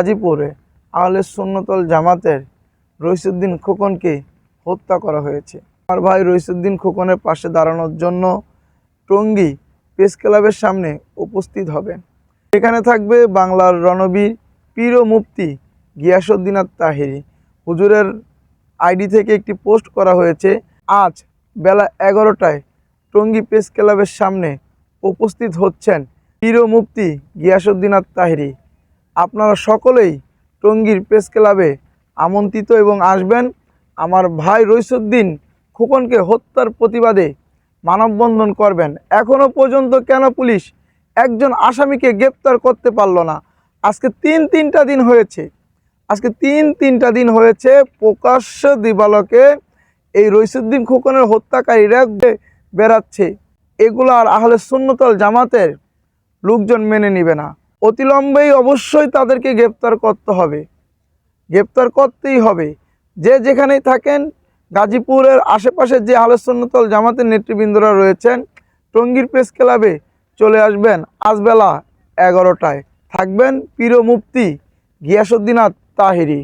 গাজীপুরে আহলে সুন্নতল জামাতের রইসুদ্দিন খোকনকে হত্যা করা হয়েছে। আমার ভাই রইসুদ্দিন খোকনের পাশে দাঁড়ানোর জন্য টঙ্গী প্রেস ক্লাবের সামনে উপস্থিত হবেন। এখানে থাকবে বাংলার রণবীর পীর মুফতি গিয়াসুদ্দিনাথ তাহিরি হুজুরের আইডি থেকে একটি পোস্ট করা হয়েছে। আজ বেলা এগারোটায় টঙ্গী প্রেস ক্লাবের সামনে উপস্থিত হচ্ছেন পীর মুফতি গিয়াসুদ্দিনাথ তাহিরি আপনারা সকলেই টঙ্গীর প্রেস ক্লাবে আমন্ত্রিত এবং আসবেন। আমার ভাই রইসুদ্দিন খোকনকে হত্যার প্রতিবাদে মানববন্ধন করবেন। এখনও পর্যন্ত কেন পুলিশ একজন আসামিকে গ্রেপ্তার করতে পারল না? আজকে তিন তিনটা দিন হয়েছে। আজকে তিন তিনটা দিন হয়েছে প্রকাশ্য দিবালকে এই রইসুদ্দিন খোকনের হত্যাকারীরা বেড়াচ্ছে। এগুলো আর আহলে সুন্নতল জামাতের লোকজন মেনে নিবে না। অতিলম্বেই অবশ্যই তাদেরকে গ্রেপ্তার করতে হবে। গ্রেপ্তার করতেই হবে। যে যেখানেই থাকেন, গাজীপুরের আশেপাশে যে আলোচনাতল জামাতের নেতৃবৃন্দরা রয়েছেন, টঙ্গীর প্রেস ক্লাবে চলে আসবেন আজবেলা এগারোটায়। থাকবেন পীর মুফতি গিয়াসুদ্দিনাথ তাহিরি